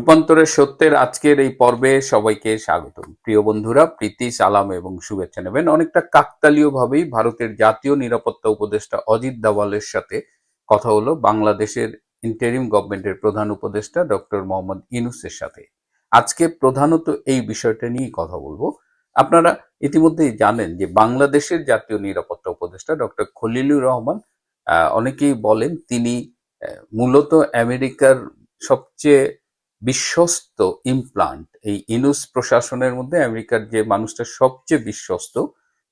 রূপান্তরের সত্যের আজকের এই পর্বে সবাইকে স্বাগত প্রিয় বন্ধুরা, প্রীতি, সালাম এবং শুভেচ্ছা নেবেন। অনেকটা কাকতালীয় ভাবেই ভারতের জাতীয় নিরাপত্তা উপদেষ্টা অজিত দাওয়ালের সাথে কথা হলো বাংলাদেশের ইন্টারিম গভর্নমেন্টের প্রধান উপদেষ্টা ডক্টর মোহাম্মদ ইনুসের সাথে। আজকে প্রধানত এই বিষয়টা নিয়েই কথা বলব। আপনারা ইতিমধ্যেই জানেন যে বাংলাদেশের জাতীয় নিরাপত্তা উপদেষ্টা ডক্টর খলিলুর রহমান অনেকেই বলেন তিনি মূলত আমেরিকার সবচেয়ে বিশ্বস্ত ইমপ্লান্ট এই ইনুস প্রশাসনের মধ্যে আমেরিকার যে মানুষটা সবচেয়ে বিশ্বস্ত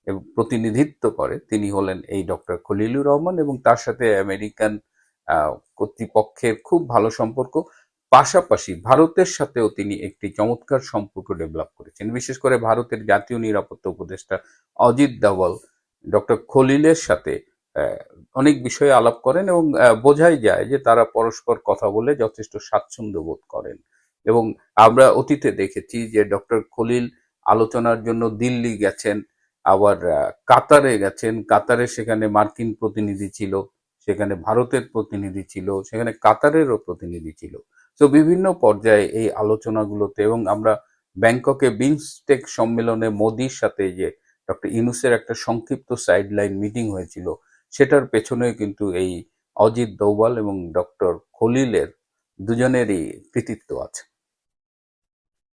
এবং প্রতিনিধিত্ব করে, তিনি হলেন এই ডক্টর খলিলুর রহমান এবং তার সাথে আমেরিকান কর্তৃপক্ষের খুব ভালো সম্পর্ক। পাশাপাশি ভারতের সাথেও তিনি একটি চমৎকার সম্পর্ক ডেভেলপ করেছেন। বিশেষ করে ভারতের জাতীয় নিরাপত্তা উপদেষ্টা অজিত দাওয়াল ডক্টর খলিলের সাথে অনেক বিষয়ে আলাপ করেন এবং বোঝাই যায় যে তারা পরস্পর কথা বলে যথেষ্ট স্বাচ্ছন্দ্য বোধ করেন। এবং আমরা অতীতে দেখেছি যে ডক্টর খলিল আলোচনার জন্য দিল্লি গেছেন, আবার কাতারে গেছেন। কাতারে সেখানে মার্কিন প্রতিনিধি ছিল, সেখানে ভারতের প্রতিনিধি ছিল, সেখানে কাতারেরও প্রতিনিধি ছিল। তো বিভিন্ন পর্যায়ে এই আলোচনাগুলোতে এবং আমরা ব্যাংককে বিমস্টেক সম্মেলনে মোদির সাথে যে ডক্টর ইনুসের একটা সংক্ষিপ্ত সাইডলাইন মিটিং হয়েছিল সেটার পেছনে কিন্তু এই অজিত দৌবাল এবং ডক্টর খলিলের দুজনেরই কৃতিত্ব আছে।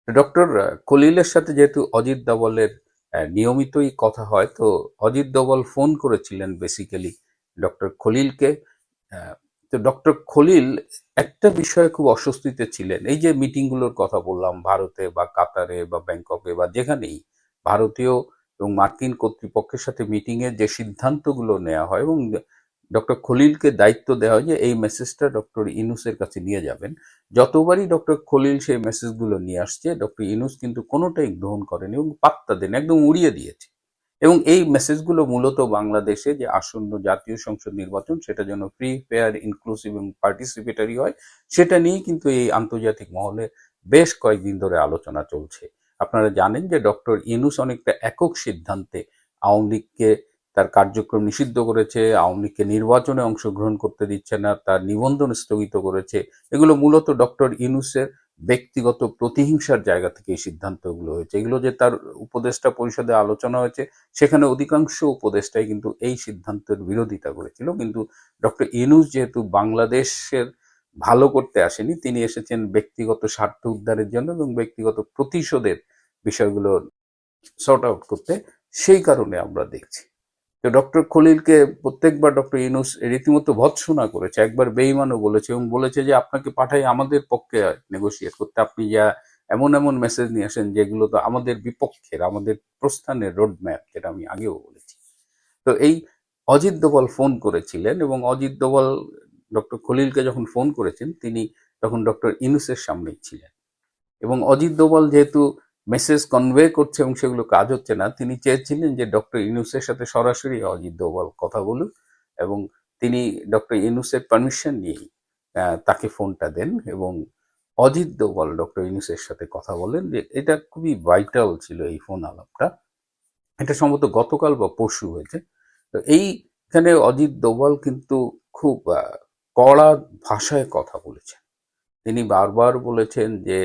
ডক্টর খলিলের সাথে যেহেতু অজিত দোভালের আহ, নিয়মিতই কথা হয় তো অজিত দোভাল ফোন করেছিলেন বেসিক্যালি ডক্টর খলিলকে। তো ডক্টর খলিল একটা বিষয়ে খুব অস্বস্তিতে ছিলেন। এই যে মিটিংগুলোর কথা বললাম ভারতে বা কাতারে বা ব্যাংককে বা যেখানেই ভারতীয় এবং মার্কিন কর্তৃপক্ষের সাথে মিটিংয়ের যে সিদ্ধান্তগুলো নেওয়া হয় এবং ডক্টর খলিলকে দায়িত্ব দেওয়া হয় যে এই মেসেজটা ডক্টর ইনুসের কাছে নিয়ে যাবেন। যতবারই ডক্টর খলিল সেই মেসেজগুলো নিয়ে আসছে, ডক্টর ইনুস কিন্তু কোনোটাই গ্রহণ করেনি এবং পাত্তা দেন একদম উড়িয়ে দিয়েছে। এবং এই মেসেজগুলো মূলত বাংলাদেশে যে আসন্ন জাতীয় সংসদ নির্বাচন, সেটা যেন ফ্রি ফেয়ার ইনক্লুসিভ এবং পার্টিসিপেটারি হয়, সেটা নিয়েই কিন্তু এই আন্তর্জাতিক মহলে বেশ কয়েকদিন ধরে আলোচনা চলছে। আপনারা জানেন যে ডক্টর ইনুস অনেকটা একক সিদ্ধান্তে আওয়ামী লীগকে তার কার্যক্রম নিষিদ্ধ করেছে, আওয়ামী লীগকে নির্বাচনে অংশগ্রহণ করতে দিচ্ছে না, তার নিবন্ধন স্থগিত করেছে। এগুলো মূলত ডক্টর ইনুসের ব্যক্তিগত প্রতিহিংসার জায়গা থেকে এই সিদ্ধান্তগুলো হয়েছে। এগুলো যে তার উপদেষ্টা পরিষদে আলোচনা হয়েছে, সেখানে অধিকাংশ উপদেষ্টাই কিন্তু এই সিদ্ধান্তের বিরোধিতা করেছিল। কিন্তু ডক্টর ইনুস যেহেতু বাংলাদেশের ভালো করতে আসেনি। তিনি এসেছেন ব্যক্তিগত স্বার্থ উদ্ধারের জন্য এবং ব্যক্তিগত প্রতিশোধের বিষয়গুলো সর্ট আউট করতে। সেই কারণে আমরা দেখছি। তো ডক্টর খলিলকে প্রত্যেকবার ডক্টর ইনুস রীতিমতো ভৎসনা করেছে। একবার বেইমানও বলেছে এবং বলেছে যে, আপনাকে পাঠাই আমাদের পক্ষে নেগোসিয়েট করতে। আপনি যা এমন এমন মেসেজ নিয়ে আসেন যেগুলো তো আমাদের বিপক্ষের, আমাদের প্রস্থানের রোড ম্যাপ যেটা আমি আগেও বলেছি। তো এই অজিত দোভাল ফোন করেছিলেন এবং অজিত দোভাল ডক্টর খলিলকে যখন ফোন করেছেন, তিনি তখন ডক্টর ইনুসের সামনেই ছিলেন। এবং অজিত দোভাল যেহেতু মেসেজ কনভে করছে এবং সেগুলো কাজ হচ্ছে না, তিনি চেয়েছিলেন যে ডক্টর ইনুসের সাথে সরাসরি অজিত দোভাল কথা বলুক এবং তিনি ডক্টর ইনুসের পারমিশন নিয়েই তাকে ফোনটা দেন এবং অজিত দোভাল ডক্টর ইনুসের সাথে কথা বলেন যে এটা খুবই ভাইটাল ছিল এই ফোন আলাপটা। এটা সম্ভবত গতকাল বা পরশু হয়েছে। তো এইখানে অজিত দোভাল কিন্তু খুব কড়া ভাষায় কথা বলেছেন। তিনি বারবার বলেছেন যে,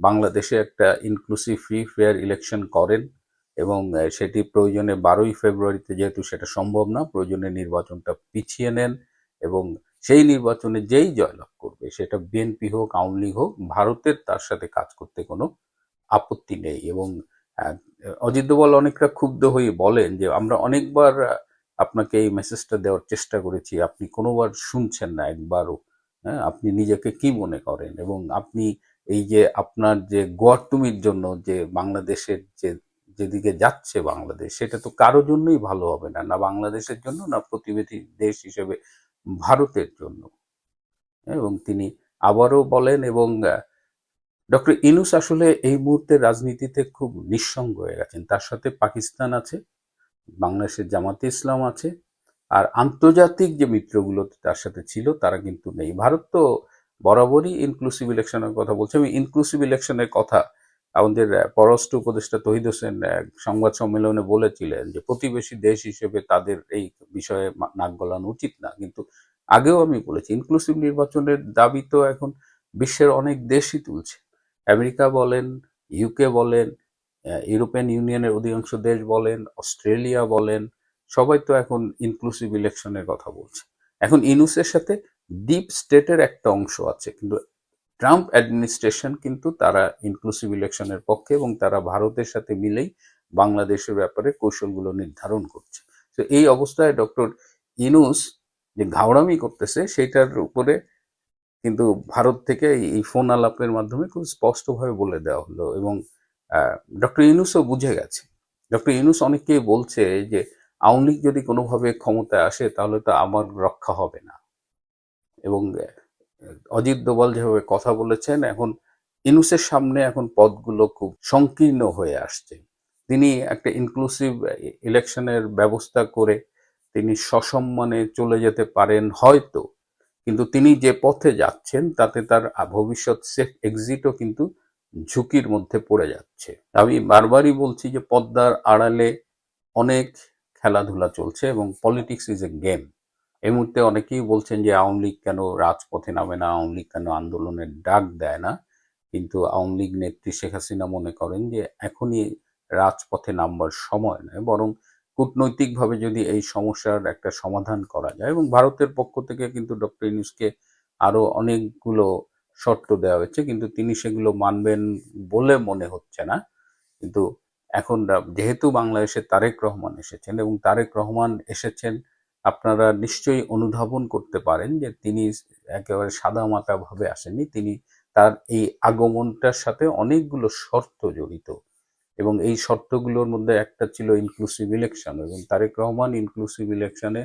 বাংলাদেশে একটা ইনক্লুসিভ ফ্রি ফেয়ার ইলেকশন করেন এবং সেটি প্রয়োজনে বারোই ফেব্রুয়ারিতে যেহেতু সেটা সম্ভব না, প্রয়োজনে নির্বাচনটা পিছিয়ে নেন এবং সেই নির্বাচনে যেই জয়লাভ করবে, সেটা বিএনপি হোক, আওয়ামী লীগ হোক, ভারতের তার সাথে কাজ করতে কোনো আপত্তি নেই এবং অজিত দোভাল অনেকটা ক্ষুব্ধ হয়ে বলেন যে, আমরা অনেকবার আপনাকে এই মেসেজটা দেওয়ার চেষ্টা করেছি। আপনি কোনোবার শুনছেন না একবারও। হ্যাঁ আপনি নিজেকে কি মনে করেন? এবং আপনি এই যে আপনার যে গোয়ার্তুমির জন্য যে বাংলাদেশের যে, যেদিকে যাচ্ছে বাংলাদেশ, সেটা তো কারোর জন্যই ভালো হবে না। না বাংলাদেশের জন্য, না প্রতিবেশী দেশ হিসেবে, ভারতের জন্য। এবং তিনি আবারও বলেন এবং ডক্টর ইনুস আসলে এই মুহূর্তে রাজনীতিতে খুব নিঃসঙ্গ হয়ে গেছেন। তার সাথে পাকিস্তান আছে বাংলাদেশের জামাতে ইসলাম আছে। আর আন্তর্জাতিক যে মিত্রগুলো তার সাথে ছিল, তারা কিন্তু নেই। ভারত তো বরাবরই ইনক্লুসিভ ইলেকশনের কথা বলছে। আমি ইনক্লুসিভ ইলেকশনের কথা আমাদের পররাষ্ট্র উপদেষ্টা তহিদ হোসেন সংবাদ সম্মেলনে বলেছিলেন যে প্রতিবেশী দেশ হিসেবে তাদের এই বিষয়ে নাক গলানো উচিত না। কিন্তু আগেও আমি বলেছি ইনক্লুসিভ নির্বাচনের দাবি তো এখন বিশ্বের অনেক দেশই তুলছে। আমেরিকা বলেন ইউকে বলেন ইউরোপিয়ান ইউনিয়নের অধিকাংশ দেশ বলেন, অস্ট্রেলিয়া বলেন, সবাই তো এখন ইনক্লুসিভ ইলেকশনের কথা বলছে। এখন ইনুসের সাথে ডিপ স্টেটের একটা অংশ আছে, কিন্তু ট্রাম্প অ্যাডমিনিস্ট্রেশন কিন্তু তারা ইনক্লুসিভ ইলেকশনের পক্ষে এবং তারা ভারতের সাথে মিলেই বাংলাদেশের ব্যাপারে কৌশলগুলো নির্ধারণ করছে। তো এই অবস্থায় ডক্টর ইনুস যে ঘাওড়ামি করতেছে সেটার উপরে কিন্তু ভারত থেকে এই ফোন আলাপের মাধ্যমে খুব স্পষ্টভাবে বলে দেওয়া হলো এবং ডক্টর ইনুসও বুঝে গেছে। ডক্টর ইনুস অনেকেই বলছে যে, আওয়ামী লীগ যদি কোনোভাবে ক্ষমতায় আসে, তাহলে তো আমার রক্ষা হবে না। এবং অজিত দোভাল যেভাবে কথা বলেছেন, এখন ইনুসের সামনে এখন পদগুলো খুব সংকীর্ণ হয়ে আসছে। তিনি একটা ইনক্লুসিভ ইলেকশনের ব্যবস্থা করে তিনি সসম্মানে চলে যেতে পারেন হয়তো। কিন্তু তিনি যে পথে যাচ্ছেন, তাতে তার ভবিষ্যৎ সেফ এক্সিটও কিন্তু ঝুঁকির মধ্যে পড়ে যাচ্ছে। আমি বারবারই বলছি যে পদ্মার আড়ালে অনেক খেলাধুলা চলছে এবং পলিটিক্স ইজ এ গেম। এই মুহূর্তে অনেকেই বলছেন যে আওয়ামী লীগ কেন রাজপথে নামে না, আওয়ামী লীগ কেন আন্দোলনের ডাক দেয় না? কিন্তু আওয়ামী লীগ নেত্রী শেখ হাসিনা মনে করেন যে এখনই রাজপথে নামবার সময় নয়, বরং কূটনৈতিকভাবে যদি এই সমস্যার একটা সমাধান করা যায় এবং ভারতের পক্ষ থেকে কিন্তু ডক্টর ইউনুসকে আরও অনেকগুলো শর্ত দেওয়া হয়েছে, কিন্তু তিনি সেগুলো মানবেন বলে মনে হচ্ছে না। কিন্তু এখন যেহেতু বাংলাদেশে তারেক রহমান এসেছেন এবং তারেক রহমান এসেছেন, আপনারা নিশ্চয়ই অনুধাবন করতে পারেন যে তিনি একেবারে সাদামাটা ভাবে আসেননি। তিনি তার এই আগমনটার সাথে অনেকগুলো শর্ত জড়িত এবং এই শর্তগুলোর মধ্যে একটা ছিল ইনক্লুসিভ ইলেকশন এবং তারেক রহমান ইনক্লুসিভ ইলেকশনে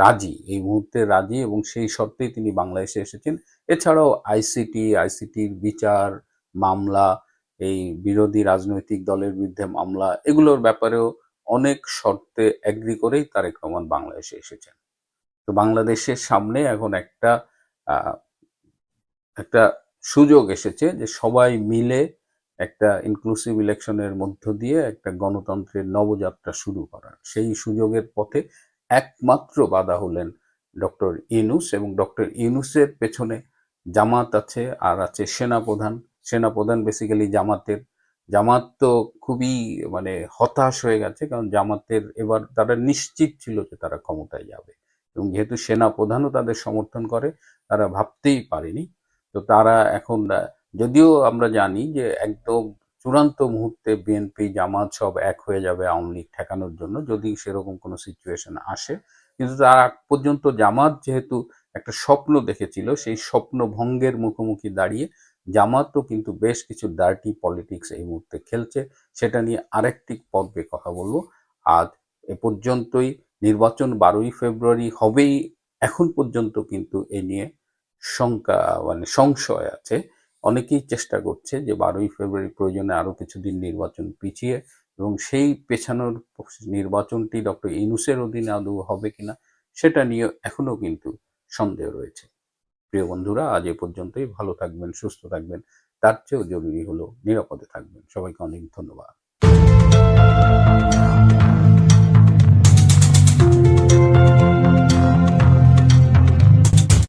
রাজি, এই মুহূর্তে রাজি এবং সেই শর্তেই তিনি বাংলাদেশে এসেছেন। এছাড়াও আইসিটি আইসিটির বিচার, মামলা, এই বিরোধী রাজনৈতিক দলের বিরুদ্ধে মামলা, এগুলোর ব্যাপারেও অনেক শর্তে এগ্রি করেই তারেক রহমান বাংলাদেশে এসেছেন। তো বাংলাদেশের সামনে এখন একটা একটা সুযোগ এসেছে যে সবাই মিলে একটা ইনক্লুসিভ ইলেকশনের মধ্য দিয়ে একটা গণতন্ত্রের নবযাত্রা শুরু করার। সেই সুযোগের পথে একমাত্র বাধা হলেন ডক্টর ইউনুস এবং ডক্টর ইউনুসের পেছনে জামাত আছে আর আছে সেনাপ্রধান। সেনাপ্রধান বেসিক্যালি জামাতের। জামাত তো খুবই মানে হতাশ হয়ে গেছে কারণ জামাতের এবার তারা নিশ্চিত ছিল যে তারা ক্ষমতায় যাবে এবং যেহেতু সেনা প্রধানও তাদের সমর্থন করে, তারা ভাবতেই পারেনি। তো তারা এখন, যদিও আমরা জানি যে একদম চূড়ান্ত মুহূর্তে বিএনপি জামাত সব এক হয়ে যাবে আওয়ামী লীগ ঠেকানোর জন্য, যদি সেরকম কোনো সিচুয়েশন আসে। কিন্তু তার আগ পর্যন্ত জামাত যেহেতু একটা স্বপ্ন দেখেছিল, সেই স্বপ্ন ভঙ্গের মুখোমুখি দাঁড়িয়ে জামাতও কিন্তু বেশ কিছু ডার্টি পলিটিক্স এই মুহূর্তে খেলছে। সেটা নিয়ে আরেকটি পর্বে কথা বলব। আজ এ পর্যন্তই। নির্বাচন বারোই ফেব্রুয়ারি হবেই। এখন পর্যন্ত কিন্তু এ নিয়ে শঙ্কা মানে সংশয় আছে। অনেকেই চেষ্টা করছে যে বারোই ফেব্রুয়ারি প্রয়োজনে আরও কিছুদিন নির্বাচন পিছিয়ে এবং সেই পেছানোর নির্বাচনটি ডক্টর ইনুসের অধীনে আদৌ হবে কিনা সেটা নিয়ে এখনও কিন্তু সন্দেহ রয়েছে। প্রিয় বন্ধুরা, আজ এ পর্যন্তই। ভালো থাকবেন, সুস্থ থাকবেন। তার চেয়েও জরুরি হলো নিরাপদে থাকবেন। সবাইকে অনেক ধন্যবাদ।